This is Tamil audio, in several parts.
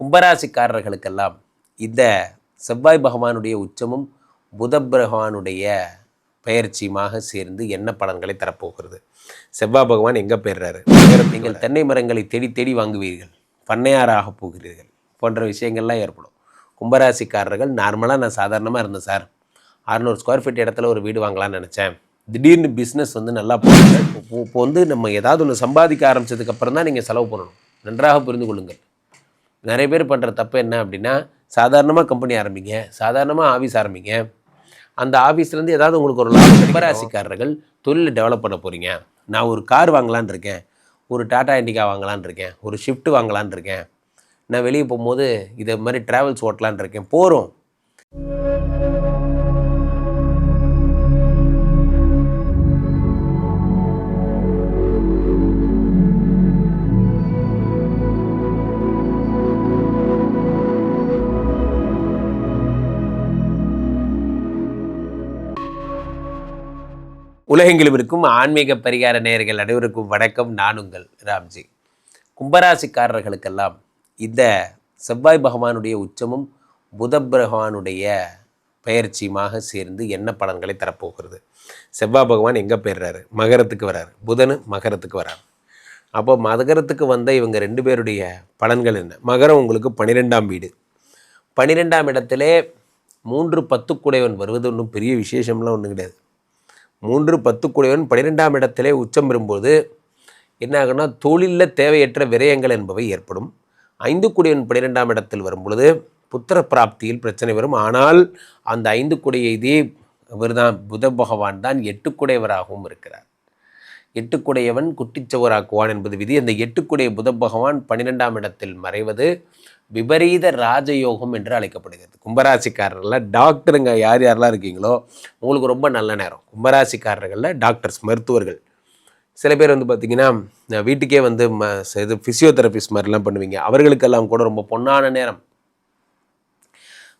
கும்பராசிக்காரர்களுக்கெல்லாம் இந்த செவ்வாய் பகவானுடைய உச்சமும் புத பகவானுடைய பெயர்ச்சியுமாக சேர்ந்து என்ன பலன்களை தரப்போகிறது? செவ்வாய் பகவான் எங்கே பெறுறாரு நீங்கள் தென்னை மரங்களை தேடி தேடி வாங்குவீர்கள். பண்ணையாராக போகிறீர்கள். போன்ற விஷயங்கள்லாம் ஏற்படும். கும்பராசிக்காரர்கள் நார்மலாக நான் சாதாரணமாக இருந்தேன் சார். அறநூறு ஸ்கொயர் ஃபீட் இடத்துல ஒரு வீடு வாங்கலாம்னு நினச்சேன். திடீர்னு பிஸ்னஸ் வந்து நல்லா போகுது இப்போ வந்து நம்ம ஏதாவது ஒன்று சம்பாதிக்க ஆரம்பிச்சதுக்கப்புறம் தான் நீங்கள் செலவு பண்ணணும். நன்றாக புரிந்து கொள்ளுங்கள். நிறைய பேர் பண்ணுற தப்பு என்ன அப்படின்னா சாதாரணமாக கம்பெனி ஆரம்பிங்க சாதாரணமாக ஆஃபீஸ் ஆரம்பிங்க. அந்த ஆஃபீஸ்லேருந்து ஏதாவது உங்களுக்கு ஒரு கும்பராசிக்காரர்கள் தொழிலை டெவலப் பண்ண போகிறீங்க நான் ஒரு கார் வாங்கலான்னு இருக்கேன் ஒரு டாடா இண்டிகா வாங்கலான்னு இருக்கேன் ஒரு ஷிஃப்ட் வாங்கலான்னு இருக்கேன். நான் வெளியே போகும்போது இதை மாதிரி ட்ராவல்ஸ் ஓட்டலான்னு இருக்கேன். போகிறோம் உலகெங்கிலும் இருக்கும் ஆன்மீக பரிகார நேயர்கள் அனைவருக்கும் வணக்கம். நான் உங்கள் ராம்ஜி. கும்பராசிக்காரர்களுக்கெல்லாம் இந்த செவ்வாய் பகவானுடைய உச்சமும் புத பகவானுடைய பயிற்சியுமாக சேர்ந்து என்ன பலன்களை தரப்போகிறது? செவ்வாய் பகவான் எங்கே போயிடுறாரு? மகரத்துக்கு வராரு. புதனு மகரத்துக்கு வராரு. அப்போ மகரத்துக்கு வந்த இவங்க ரெண்டு பேருடைய பலன்கள் என்ன? மகரம் உங்களுக்கு பன்னிரெண்டாம் வீடு. பன்னிரெண்டாம் இடத்திலே மூன்று பத்துக்குடையவன் வருவது ஒன்றும் பெரிய விசேஷம்லாம் ஒன்றும் கிடையாது. மூன்று பத்துக்குடையவன் பன்னிரெண்டாம் இடத்திலே உச்சம் பெறும்போது என்ன ஆகும்னா தொழிலில் தேவையற்ற விரயங்கள் என்பவை ஏற்படும். ஐந்து குடியவன் பன்னிரெண்டாம் இடத்தில் வரும் பொழுது புத்திர பிராப்தியில் பிரச்சனை வரும். ஆனால் அந்த ஐந்து குடைய இதே இவர்தான் புத பகவான் தான் எட்டுக்குடையவராகவும் இருக்கிறார். எட்டுக்குடையவன் குட்டிச்சவராக்குவான் என்பது விதி. அந்த எட்டுக்குடைய புத பகவான் பன்னிரெண்டாம் இடத்தில் மறைவது விபரீத ராஜயோகம் என்று அழைக்கப்படுகிறது. கும்பராசிக்காரர்களில் டாக்டருங்க யார் யாரெல்லாம் இருக்கீங்களோ உங்களுக்கு ரொம்ப நல்ல நேரம். கும்பராசிக்காரர்களில் டாக்டர்ஸ் மருத்துவர்கள். சில பேர் வந்து பார்த்திங்கன்னா நான் வீட்டுக்கே வந்து ம ச- இது ஃபிசியோதெரபிஸ்ட் மாதிரிலாம் பண்ணுவீங்க. அவர்களுக்கெல்லாம் கூட ரொம்ப பொன்னான நேரம்.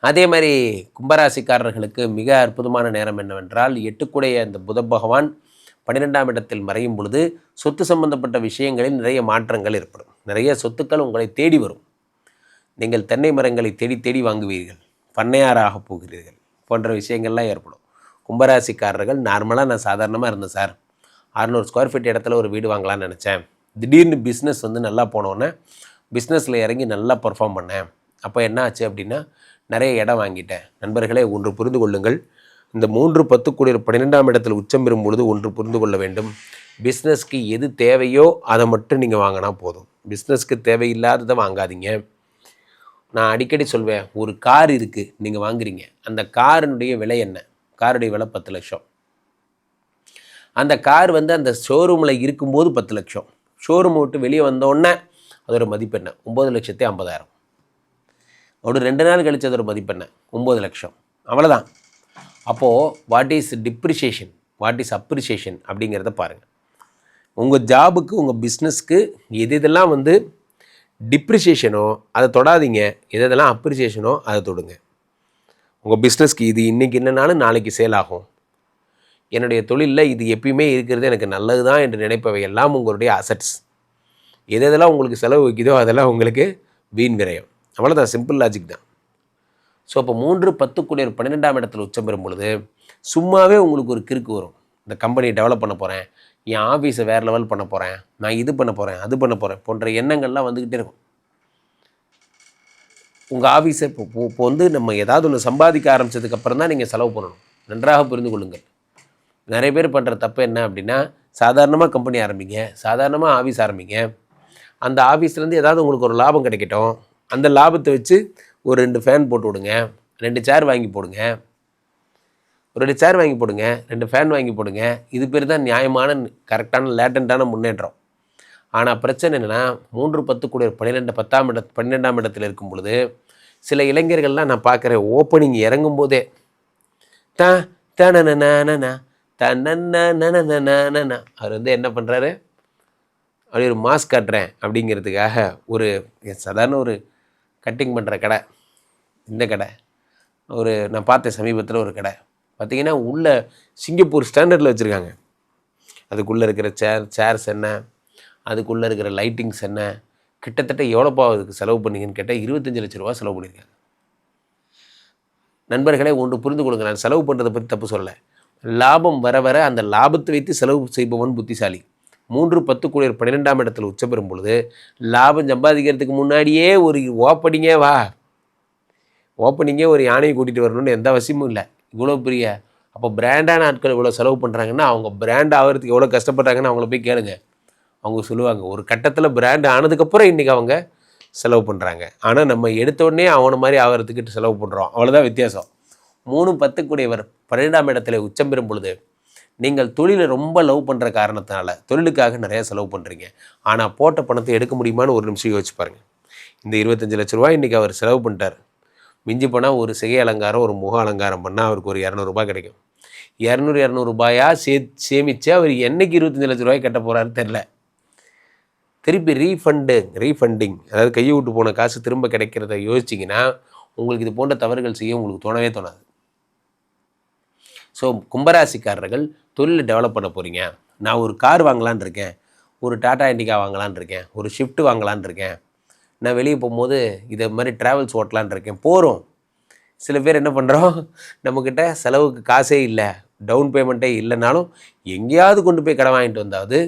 அதே மாதிரி கும்பராசிக்காரர்களுக்கு மிக அற்புதமான நேரம் என்னவென்றால் எட்டுக்குடைய அந்த புத பகவான் பன்னிரெண்டாம் இடத்தில் மறையும் பொழுது சொத்து சம்பந்தப்பட்ட விஷயங்களில் நிறைய மாற்றங்கள் ஏற்படும். நிறைய சொத்துக்கள் உங்களை தேடி வரும். நீங்கள் தென்னை மரங்களை தேடி தேடி வாங்குவீர்கள். பண்ணையாராக போகிறீர்கள் போன்ற விஷயங்கள்லாம் ஏற்படும். கும்பராசிக்காரர்கள் நார்மலாக நான் சாதாரணமாக இருந்தேன் சார். அறநூறு ஸ்கொயர் ஃபீட் இடத்துல ஒரு வீடு வாங்கலாம்னு நினச்சேன். திடீர்னு பிஸ்னஸ் வந்து நல்லா போனோன்னே பிஸ்னஸில் இறங்கி நல்லா பர்ஃபார்ம் பண்ணேன். அப்போ என்ன ஆச்சு அப்படின்னா நிறைய இடம் வாங்கிட்டேன். நண்பர்களே ஒன்று புரிந்து கொள்ளுங்கள். இந்த மூன்று பத்து கூடிய பன்னிரெண்டாம் இடத்தில் உச்சம் பெறும் பொழுது ஒன்று புரிந்து கொள்ள வேண்டும். பிஸ்னஸ்க்கு எது தேவையோ அதை மட்டும் நீங்கள் வாங்கினா போதும். பிஸ்னஸ்க்கு தேவையில்லாததை வாங்காதீங்க. நான் அடிக்கடி சொல்வேன் ஒரு கார் இருக்குது நீங்கள் வாங்குறீங்க. அந்த காரினுடைய விலை என்ன? காருடைய விலை பத்து லட்சம். அந்த கார் வந்து அந்த ஷோரூமில் இருக்கும்போது பத்து லட்சம். ஷோரூம் விட்டு வெளியே வந்தோடனே அதோட மதிப்பு என்ன? ஒம்பது லட்சத்தி ஐம்பதாயிரம். ஒரு ரெண்டு நாள் கழிச்சு அதோட மதிப்பு என்ன? ஒம்பது லட்சம். அவ்வளோதான் அப்போது what is depreciation what is appreciation அப்படிங்கிறத பாருங்கள் உங்கள் ஜாபுக்கு உங்கள் பிஸ்னஸ்க்கு எது இதெல்லாம் வந்து டிப்ரிஷியேஷனோ அதை தொடாதீங்க. எது இதெல்லாம் அப்ரிசியேஷனோ அதை தொடுங்க. உங்கள் பிஸ்னஸ்க்கு இது இன்றைக்கி என்னன்னாலும் நாளைக்கு சேல் ஆகும். என்னுடைய தொழிலில் இது எப்பயுமே இருக்கிறது எனக்கு நல்லது தான் என்று நினைப்பவை எல்லாம் உங்களுடைய அசட்ஸ் எது எதெல்லாம் உங்களுக்கு செலவு வைக்குதோ அதெல்லாம் உங்களுக்கு வீண் விரயம். அவ்வளோதான் சிம்பிள் லாஜிக் தான். ஸோ இப்போ மூன்று பத்து பன்னிரெண்டாம் இடத்துல உச்சம் பெறும் பொழுது சும்மாவே உங்களுக்கு ஒரு கிறுக்கு வரும். இந்த கம்பெனியை டெவலப் பண்ண போகிறேன் என் ஆஃபீஸை வேறு லெவல் பண்ண போகிறேன் நான் இது பண்ண போகிறேன் அது பண்ண போகிறேன் போன்ற எண்ணங்கள்லாம் வந்துக்கிட்டே இருக்கும். உங்கள் ஆஃபீஸை இப்போ இப்போ வந்து நம்ம ஏதாவது ஒன்று சம்பாதிக்க ஆரம்பிச்சதுக்கப்புறம் தான் நீங்கள் செலவு பண்ணணும். நன்றாக புரிந்து கொள்ளுங்கள். நிறைய பேர் பண்ணுற தப்பு என்ன அப்படின்னா சாதாரணமாக கம்பெனி ஆரம்பிங்க சாதாரணமாக ஆஃபீஸ் ஆரம்பிங்க. அந்த ஆஃபீஸ்லேருந்து ஏதாவது உங்களுக்கு ஒரு லாபம் கிடைக்கட்டும். அந்த லாபத்தை வச்சு ஒரு ரெண்டு ஃபேன் போட்டு விடுங்க ரெண்டு சேர் வாங்கி போடுங்க ஒரு ரெண்டு சேர் வாங்கி போடுங்க ரெண்டு ஃபேன் வாங்கி போடுங்க இது பேர் தான் நியாயமான கரெக்டான லேட்டண்ட்டான முன்னேற்றம் ஆனால் பிரச்சனை என்னென்னா மூன்று பத்து கூட பன்னிரெண்டு பத்தாம் இட பன்னிரெண்டாம் இடத்துல இருக்கும் பொழுது சில இளைஞர்கள்லாம் நான் பார்க்குறேன் ஓப்பனிங் இறங்கும் போதே த தனன தன்னன அவர் வந்து என்ன பண்ணுறாரு அப்படி ஒரு மாஸ்க் காட்டுறேன் அப்படிங்கிறதுக்காக ஒரு சாதாரண ஒரு கட்டிங் பண்ணுற கடை. இந்த கடை. ஒரு நான் பார்த்தேன் சமீபத்தில் ஒரு கடை. பார்த்திங்கன்னா உள்ளே சிங்கப்பூர் ஸ்டாண்டர்டில் வச்சுருக்காங்க. அதுக்குள்ளே இருக்கிற சேர் சேர்ஸ் என்ன? அதுக்குள்ளே இருக்கிற லைட்டிங்ஸ் என்ன? கிட்டத்தட்ட எவ்வளோப்பா அதுக்கு செலவு பண்ணீங்கன்னு கேட்டால் இருபத்தஞ்சு லட்ச ரூபா செலவு பண்ணியிருக்காங்க. நண்பர்களே ஒன்று புரிந்து கொள்ளுங்க. நான் செலவு பண்ணுறதை பற்றி தப்பு சொல்லலை. லாபம் வர வர அந்த லாபத்தை வைத்து செலவு செய்பவன் புத்திசாலி. மூன்று பத்து கூடியர் பன்னிரெண்டாம் இடத்துல உச்சம் பெறும் பொழுது லாபம் சம்பாதிக்கிறதுக்கு முன்னாடியே ஒரு ஓப்பனிங்கே வா. ஓப்பனிங்கே ஒரு யானையை கூட்டிகிட்டு வரணும்னு எந்த அவசியமும் இல்லை. இவ்வளோ பெரிய அப்போ பிராண்டான ஆட்கள் இவ்வளோ செலவு பண்ணுறாங்கன்னா அவங்க பிராண்ட் ஆகிறதுக்கு எவ்வளோ கஷ்டப்படுறாங்கன்னு அவங்கள போய் கேளுங்க. அவங்க சொல்லுவாங்க ஒரு கட்டத்தில் பிராண்ட் ஆனதுக்கப்புறம் இன்றைக்கி அவங்க செலவு பண்ணுறாங்க ஆனால் நம்ம எடுத்த உடனே அவனை மாதிரி ஆகிறதுக்கிட்டு செலவு பண்ணுறோம் அவ்வளோதான் வித்தியாசம். மூணு பத்துக்குடையவர் பன்னிரெண்டாம் இடத்துல உச்சம் பெறும் பொழுது நீங்கள் தொழிலை ரொம்ப லவ் பண்ணுற காரணத்தினால தொழிலுக்காக நிறையா செலவு பண்ணுறீங்க ஆனால் போட்ட பணத்தை எடுக்க முடியுமான்னு ஒரு நிமிஷம் யோசிச்சு பாருங்கள் இந்த இருபத்தஞ்சு லட்ச ரூபாய் இன்றைக்கி அவர் செலவு பண்ணிட்டார். மிஞ்சி போனால் ஒரு சிகை அலங்காரம் ஒரு முக அலங்காரம் பண்ணால் அவருக்கு ஒரு இரநூறுபா கிடைக்கும். இரநூறு இரநூறுபாயா சே சேமித்து அவர் என்னைக்கு இருபத்தஞ்சு லட்ச ரூபாய் கட்ட போகிறாரு தெரில திருப்பி ரீஃபண்டு ரீஃபண்டிங் அதாவது கையை விட்டு போன காசு திரும்ப கிடைக்கிறத யோசிச்சிங்கன்னா உங்களுக்கு இது போன்ற தவறுகள் செய்ய உங்களுக்கு தோணவே தோணாது. ஸோ கும்பராசிக்காரர்கள் தொழிலை டெவலப் பண்ண போகிறீங்க நான் ஒரு கார் வாங்கலான் இருக்கேன். ஒரு டாடா இண்டிகா வாங்கலான்னு இருக்கேன். ஒரு ஷிஃப்ட் வாங்கலான் இருக்கேன். நான் வெளியே போகும்போது இதை மாதிரி ட்ராவல்ஸ் ஓட்டலான்னு இருக்கேன். போகிறோம் சில பேர் என்ன பண்ணுறோம் நம்மக்கிட்ட செலவுக்கு காசே இல்லை. டவுன் பேமெண்ட்டே இல்லைனாலும் எங்கேயாவது கொண்டு போய் கடை வாங்கிட்டு வந்தாவது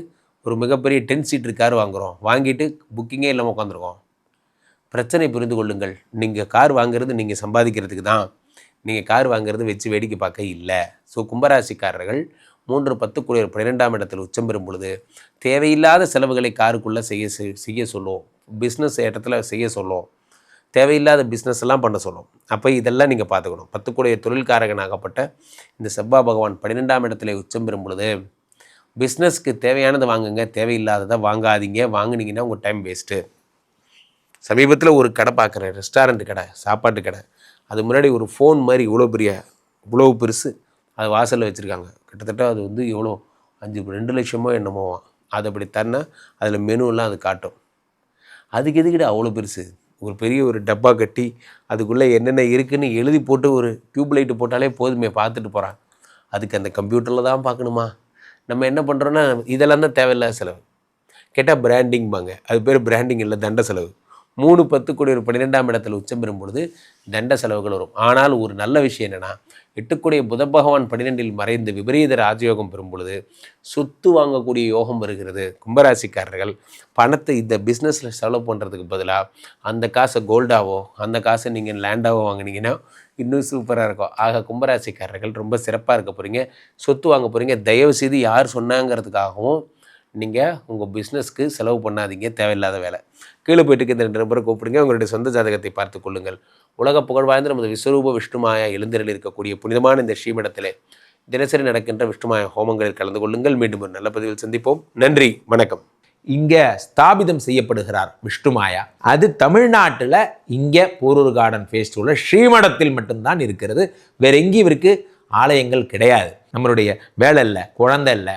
ஒரு மிகப்பெரிய டென் சீட்டர் கார் வாங்குகிறோம் வாங்கிட்டு புக்கிங்கே இல்லாமல் உட்காந்துருக்கோம் பிரச்சனை புரிந்து கொள்ளுங்கள். நீங்கள் கார் வாங்குறது நீங்கள் சம்பாதிக்கிறதுக்கு தான். நீங்கள் கார் வாங்குறது வச்சு வேடிக்கை பார்க்க இல்லை. ஸோ கும்பராசிக்காரர்கள் மூன்று பத்து குளிர் பன்னிரெண்டாம் இடத்தில் உச்சம் பெறும் பொழுது தேவையில்லாத செலவுகளை காருக்குள்ளே செய்ய செய்- செய்ய சொல்லுவோம் பிஸ்னஸ் இடத்துல செய்ய சொல்லுவோம் தேவையில்லாத பிஸ்னஸ் எல்லாம் பண்ண சொல்லும். அப்போ இதெல்லாம் நீங்கள் பார்த்துக்கணும். பத்துக்குடைய தொழில்காரகனாகப்பட்ட இந்த செவ்வாய் பகவான் பன்னிரெண்டாம் இடத்துல உச்சம் பெறும் பொழுது பிஸ்னஸ்க்கு தேவையானதை வாங்குங்க தேவையில்லாததை வாங்காதீங்க. வாங்கினீங்கன்னா உங்கள் டைம் வேஸ்ட்டு சமீபத்தில் ஒரு கடை பார்க்குறேன். ரெஸ்டாரண்ட் கடை சாப்பாட்டு கடை. அது முன்னாடி ஒரு ஃபோன் மாதிரி இவ்வளோ பெரிய இவ்வளோ பெருசு அது வாசலில் வச்சுருக்காங்க. கிட்டத்தட்ட அது வந்து எவ்வளோ அஞ்சு ரெண்டு லட்சமோ என்னமோவா அது அப்படி தரனா அதில் மெனுலாம் அது காட்டும். அதுக்கு எதுக்கிட்ட அவ்வளோ பெருசு? ஒரு பெரிய ஒரு டப்பா கட்டி அதுக்குள்ளே என்னென்ன இருக்குன்னு எழுதி போட்டு ஒரு டியூப் லைட்டு போட்டாலே போதுமே பார்த்துட்டு போகிறான் அதுக்கு அந்த கம்ப்யூட்டரில் தான் பார்க்கணுமா? நம்ம என்ன பண்ணுறோன்னா இதெல்லாம் தான் தேவையில்லாத செலவு. கேட்டால் பிராண்டிங்பாங்க அது பேர் பிராண்டிங் இல்லை தண்ட செலவு. மூணு பத்து கோடி ஒரு பன்னிரெண்டாம் இடத்துல உச்சம் பெறும் பொழுது தண்ட செலவுகள் வரும். ஆனால் ஒரு நல்ல விஷயம் என்னென்னா எட்டுக்குடைய புத பகவான் பன்னிரெண்டில் மறைந்து விபரீத ராஜயோகம் பெறும் பொழுது சொத்து வாங்கக்கூடிய யோகம் வருகிறது. கும்பராசிக்காரர்கள் பணத்தை இந்த பிஸ்னஸில் செலவு பண்ணுறதுக்கு பதிலாக அந்த காசை கோல்டாவோ அந்த காசை நீங்கள் லேண்டாவோ வாங்குனீங்கன்னா இன்னும் சூப்பராக இருக்கும். ஆக கும்பராசிக்காரர்கள் ரொம்ப சிறப்பாக இருக்க போகிறீங்க சொத்து வாங்க போகிறீங்க தயவு செய்து யார் சொன்னாங்கிறதுக்காகவும் நீங்கள் உங்கள் பிஸ்னஸ்க்கு செலவு பண்ணாதீங்க. தேவையில்லாத வேலை. கீழே போயிட்டு இந்த ரெண்டு நம்பரை கூப்பிடுங்க. உங்களுடைய சொந்த ஜாதகத்தை பார்த்து கொள்ளுங்கள். உலக புகழ் வாய்ந்த நமது விஸ்வரூப விஷ்ணுமாயா எழுந்திரில் இருக்கக்கூடிய புனிதமான இந்த ஸ்ரீமடத்திலே தினசரி நடக்கின்ற விஷ்ணுமாய ஹோமங்களில் கலந்து கொள்ளுங்கள். மீண்டும் ஒரு நல்ல பதிவில் சந்திப்போம். நன்றி. வணக்கம். இங்கே ஸ்தாபிதம் செய்யப்படுகிறார் விஷ்ணுமாயா. அது தமிழ்நாட்டில் இங்கே போரூர் கார்டன் ஃபேஸ்டிவலில் ஸ்ரீமடத்தில் மட்டும்தான் இருக்கிறது. வேற எங்கேயும் இவருக்கு ஆலயங்கள் கிடையாது. நம்மளுடைய வேலை இல்லை குழந்தை இல்லை